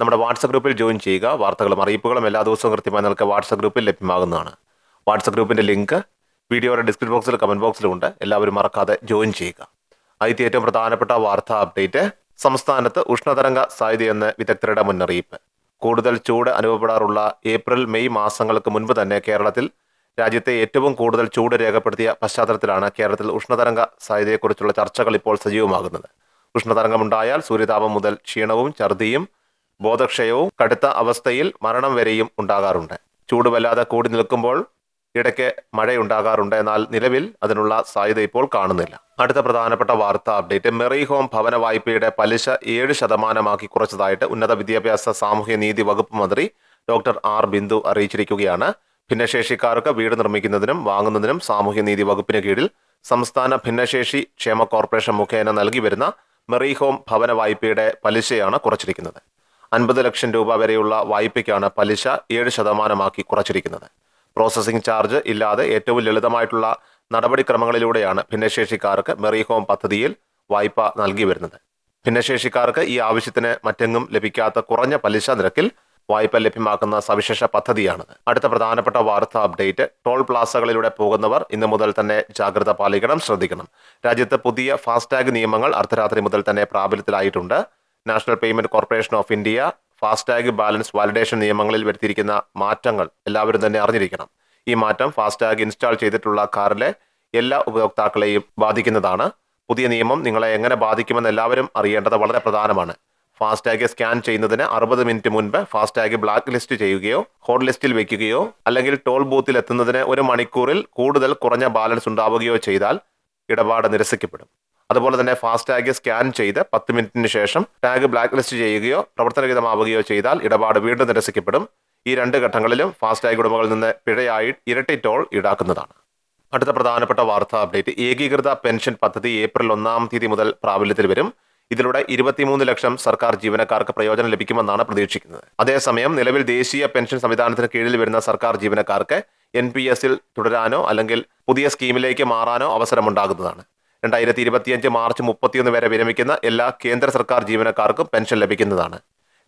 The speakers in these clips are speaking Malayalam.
നമ്മുടെ വാട്സപ്പ് ഗ്രൂപ്പിൽ ജോയിൻ ചെയ്യുക. വാർത്തകളും അറിയിപ്പുകളും എല്ലാ ദിവസവും കൃത്യമായി നിങ്ങൾക്ക് വാട്സപ്പ് ഗ്രൂപ്പിൽ ലഭ്യമാകുന്നതാണ്. വാട്സപ്പ് ഗ്രൂപ്പിന്റെ ലിങ്ക് വീഡിയോയുടെ ഡിസ്ക്രിപ്ഷൻ ബോക്സിൽ കമന്റ് ബോക്സിലും ഉണ്ട്. എല്ലാവരും മറക്കാതെ ജോയിൻ ചെയ്യുക. ആദ്യത്തെ ഏറ്റവും പ്രധാനപ്പെട്ട വാർത്താ അപ്ഡേറ്റ് സംസ്ഥാനത്ത് ഉഷ്ണതരംഗ സാധ്യതയെന്ന് വിദഗ്ധരുടെ മുന്നറിയിപ്പ്. കൂടുതൽ ചൂട് അനുഭവപ്പെടാറുള്ള ഏപ്രിൽ മെയ് മാസങ്ങൾക്ക് മുൻപ് തന്നെ കേരളത്തിൽ രാജ്യത്തെ ഏറ്റവും കൂടുതൽ ചൂട് രേഖപ്പെടുത്തിയ പശ്ചാത്തലത്തിലാണ് കേരളത്തിൽ ഉഷ്ണതരംഗ സാധ്യതയെക്കുറിച്ചുള്ള ചർച്ചകൾ ഇപ്പോൾ സജീവമാകുന്നത്. ഉഷ്ണതരംഗമുണ്ടായാൽ സൂര്യതാപം മുതൽ ക്ഷീണവും ഛർദിയും ബോധക്ഷയവും കടുത്ത അവസ്ഥയിൽ മരണം വരെയും ഉണ്ടാകാറുണ്ട്. ചൂട് വല്ലാതെ കൂടി നിൽക്കുമ്പോൾ ഇടയ്ക്ക് മഴയുണ്ടാകാറുണ്ട്. എന്നാൽ നിലവിൽ അതിനുള്ള സാധ്യത ഇപ്പോൾ കാണുന്നില്ല. അടുത്ത പ്രധാനപ്പെട്ട വാർത്താ അപ്ഡേറ്റ്. മെറി ഹോം ഭവന വായ്പയുടെ പലിശ ഏഴ് ശതമാനമാക്കി കുറച്ചതായിട്ട് ഉന്നത വിദ്യാഭ്യാസ സാമൂഹ്യ നീതി വകുപ്പ് മന്ത്രി ഡോക്ടർ ആർ ബിന്ദു അറിയിച്ചിരിക്കുകയാണ്. ഭിന്നശേഷിക്കാർക്ക് വീട് നിർമ്മിക്കുന്നതിനും വാങ്ങുന്നതിനും സാമൂഹ്യ നീതി വകുപ്പിന് കീഴിൽ സംസ്ഥാന ഭിന്നശേഷി ക്ഷേമ കോർപ്പറേഷൻ മുഖേന നൽകി വരുന്ന മെറി ഹോം ഭവന വായ്പയുടെ പലിശയാണ് കുറച്ചിരിക്കുന്നത്. അൻപത് ലക്ഷം രൂപ വരെയുള്ള വായ്പയ്ക്കാണ് പലിശ ഏഴ് ശതമാനമാക്കി കുറച്ചിരിക്കുന്നത്. പ്രോസസ്സിംഗ് ചാർജ് ഇല്ലാതെ ഏറ്റവും ലളിതമായിട്ടുള്ള നടപടിക്രമങ്ങളിലൂടെയാണ് ഭിന്നശേഷിക്കാർക്ക് മെറി ഹോം പദ്ധതിയിൽ വായ്പ നൽകി വരുന്നത്. ഭിന്നശേഷിക്കാർക്ക് ഈ ആവശ്യത്തിന് മറ്റെങ്ങും ലഭിക്കാത്ത കുറഞ്ഞ പലിശ നിരക്കിൽ വായ്പ ലഭ്യമാക്കുന്ന സവിശേഷ പദ്ധതിയാണിത്. അടുത്ത പ്രധാനപ്പെട്ട വാർത്താ അപ്ഡേറ്റ് ടോൾ പ്ലാസകളിലൂടെ പോകുന്നവർ ഇന്നു മുതൽ തന്നെ ജാഗ്രത പാലിക്കണം ശ്രദ്ധിക്കണം. രാജ്യത്ത് പുതിയ ഫാസ്ടാഗ് നിയമങ്ങൾ അർദ്ധരാത്രി മുതൽ തന്നെ പ്രാബല്യത്തിലായിട്ടുണ്ട്. National Payment Corporation of India FASTag balance validation നിയമങ്ങളിൽ വരുത്തിയിരിക്കുന്ന മാറ്റങ്ങൾ എല്ലാവരും തന്നെ അറിഞ്ഞിരിക്കണം. ഈ മാറ്റം ഫാസ്ടാഗ് ഇൻസ്റ്റാൾ ചെയ്തിട്ടുള്ള കാറിലെ എല്ലാ ഉപയോക്താക്കളെയും ബാധിക്കുന്നതാണ്. പുതിയ നിയമം നിങ്ങളെ എങ്ങനെ ബാധിക്കുമെന്ന് എല്ലാവരും അറിയേണ്ടത് വളരെ പ്രധാനമാണ്. ഫാസ്ടാഗ് സ്കാൻ ചെയ്യുന്നതിന് അറുപത് മിനിറ്റ് മുൻപ് ഫാസ്ടാഗ് ബ്ലാക്ക് ലിസ്റ്റ് ചെയ്യുകയോ ഹോട്ട് ലിസ്റ്റിൽ വെക്കുകയോ അല്ലെങ്കിൽ ടോൾ ബൂത്തിൽ എത്തുന്നതിന് ഒരു മണിക്കൂറിൽ കൂടുതൽ കുറഞ്ഞ ബാലൻസ് ഉണ്ടാവുകയോ ചെയ്താൽ ഇടപാട് നിരസിക്കപ്പെടും. അതുപോലെ തന്നെ ഫാസ്ടാഗ് സ്കാൻ ചെയ്ത് പത്ത് മിനിറ്റിന് ശേഷം ടാഗ് ബ്ലാക്ക് ലിസ്റ്റ് ചെയ്യുകയോ പ്രവർത്തനരഹിതമാവുകയോ ചെയ്താൽ ഇടപാട് വീണ്ടും നിരസിക്കപ്പെടും. ഈ രണ്ട് ഘട്ടങ്ങളിലും ഫാസ്ടാഗ് ഉടമകളിൽ നിന്ന് പിഴയായി ഇരട്ടി ടോൾ ഈടാക്കുന്നതാണ്. അടുത്ത പ്രധാനപ്പെട്ട വാർത്താ അപ്ഡേറ്റ് ഏകീകൃത പെൻഷൻ പദ്ധതി ഏപ്രിൽ ഒന്നാം തീയതി മുതൽ പ്രാബല്യത്തിൽ വരും. ഇതിലൂടെ ഇരുപത്തിമൂന്ന് ലക്ഷം സർക്കാർ ജീവനക്കാർക്ക് പ്രയോജനം ലഭിക്കുമെന്നാണ് പ്രതീക്ഷിക്കുന്നത്. അതേസമയം നിലവിൽ ദേശീയ പെൻഷൻ സംവിധാനത്തിന് കീഴിൽ വരുന്ന സർക്കാർ ജീവനക്കാർക്ക് എൻ പി എസിൽ തുടരാനോ അല്ലെങ്കിൽ പുതിയ സ്കീമിലേക്ക് മാറാനോ അവസരമുണ്ടാകുന്നതാണ്. രണ്ടായിരത്തി ഇരുപത്തിയഞ്ച് മാർച്ച് മുപ്പത്തിയൊന്ന് വരെ വിരമിക്കുന്ന എല്ലാ കേന്ദ്ര സർക്കാർ ജീവനക്കാർക്കും പെൻഷൻ ലഭിക്കുന്നതാണ്.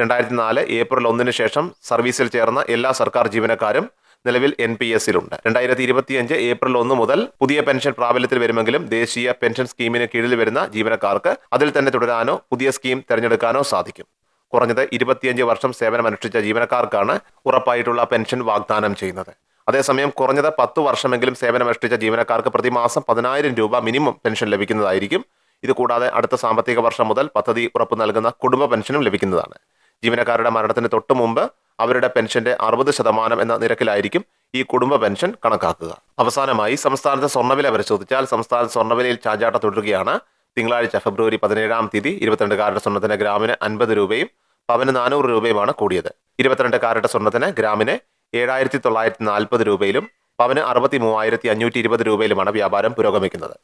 രണ്ടായിരത്തി നാല് ഏപ്രിൽ ഒന്നിന് ശേഷം സർവീസിൽ ചേർന്ന എല്ലാ സർക്കാർ ജീവനക്കാരും നിലവിൽ എൻ പി എസിലുണ്ട്. രണ്ടായിരത്തി ഇരുപത്തിയഞ്ച് ഏപ്രിൽ ഒന്ന് മുതൽ പുതിയ പെൻഷൻ പ്രാബല്യത്തിൽ വരുമെങ്കിലും ദേശീയ പെൻഷൻ സ്കീമിന് കീഴിൽ വരുന്ന ജീവനക്കാർക്ക് അതിൽ തന്നെ തുടരാനോ പുതിയ സ്കീം തിരഞ്ഞെടുക്കാനോ സാധിക്കും. കുറഞ്ഞത് ഇരുപത്തിയഞ്ച് വർഷം സേവനമനുഷ്ഠിച്ച ജീവനക്കാർക്കാണ് ഉറപ്പായിട്ടുള്ള പെൻഷൻ വാഗ്ദാനം ചെയ്യുന്നത്. അതേസമയം കുറഞ്ഞത് പത്ത് വർഷമെങ്കിലും സേവനമനുഷ്ഠിച്ച ജീവനക്കാർക്ക് പ്രതിമാസം പതിനായിരം രൂപ മിനിമം പെൻഷൻ ലഭിക്കുന്നതായിരിക്കും. ഇത് കൂടാതെ അടുത്ത സാമ്പത്തിക വർഷം മുതൽ പദ്ധതി ഉറപ്പ് നൽകുന്ന കുടുംബ പെൻഷനും ലഭിക്കുന്നതാണ്. ജീവനക്കാരുടെ മരണത്തിന് തൊട്ടു മുമ്പ് അവരുടെ പെൻഷന്റെ അറുപത് ശതമാനം എന്ന നിരക്കിലായിരിക്കും ഈ കുടുംബ പെൻഷൻ കണക്കാക്കുക. അവസാനമായി സംസ്ഥാനത്തെ സ്വർണവില പരിശോധിച്ചാൽ സംസ്ഥാന സ്വർണവിലയിൽ ചാഞ്ചാട്ട തുടരുകയാണ്. തിങ്കളാഴ്ച ഫെബ്രുവരി പതിനേഴാം തീയതി ഇരുപത്തിരണ്ട് കാരറ്റ് സ്വർണത്തിന് ഗ്രാമിന് അൻപത് രൂപയും പവന് നാനൂറ് രൂപയുമാണ് കൂടിയത്. ഇരുപത്തിരണ്ട് കാരറ്റ് സ്വർണത്തിന് ഗ്രാമിന് ഏഴായിരത്തി തൊള്ളായിരത്തി നാൽപ്പത് രൂപയിലും പവന് അറുപത്തി മൂവായിരത്തി അഞ്ഞൂറ്റി ഇരുപത് രൂപയിലുമാണ് വ്യാപാരം പുരോഗമിക്കുന്നത്.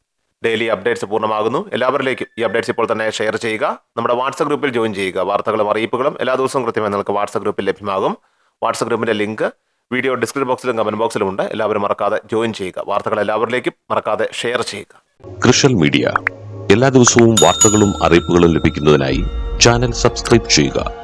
ഡെയിലി അപ്ഡേറ്റ്സ് പൂർണമാകുന്നു. എല്ലാവരിലേക്കും ഈ അപ്ഡേറ്റ്സ് ഇപ്പോൾ തന്നെ ഷെയർ ചെയ്യുക. നമ്മുടെ വാട്സപ്പ് ഗ്രൂപ്പിൽ ജോയിൻ ചെയ്യുക. വാർത്തകളും അറിയിപ്പുകളും എല്ലാ ദിവസവും കൃത്യമായി നിങ്ങൾക്ക് വാട്സപ്പ് ഗ്രൂപ്പിൽ ലഭ്യമാകും. വാട്സപ്പ് ഗ്രൂപ്പിന്റെ ലിങ്ക് വീഡിയോ ഡിസ്ക്രിപ്ഷൻ ബോക്സിലും കമന്റ് ബോക്സിലും ഉണ്ട്. എല്ലാവരും മറക്കാതെ ജോയിൻ ചെയ്യുക. വാർത്തകൾ എല്ലാവരിലേക്കും മറക്കാതെ ഷെയർ ചെയ്യുക. കൃഷൽ മീഡിയ എല്ലാ ദിവസവും വാർത്തകളും അറിയിപ്പുകളും ലഭിക്കുന്നതിനായി ചാനൽ സബ്സ്ക്രൈബ് ചെയ്യുക.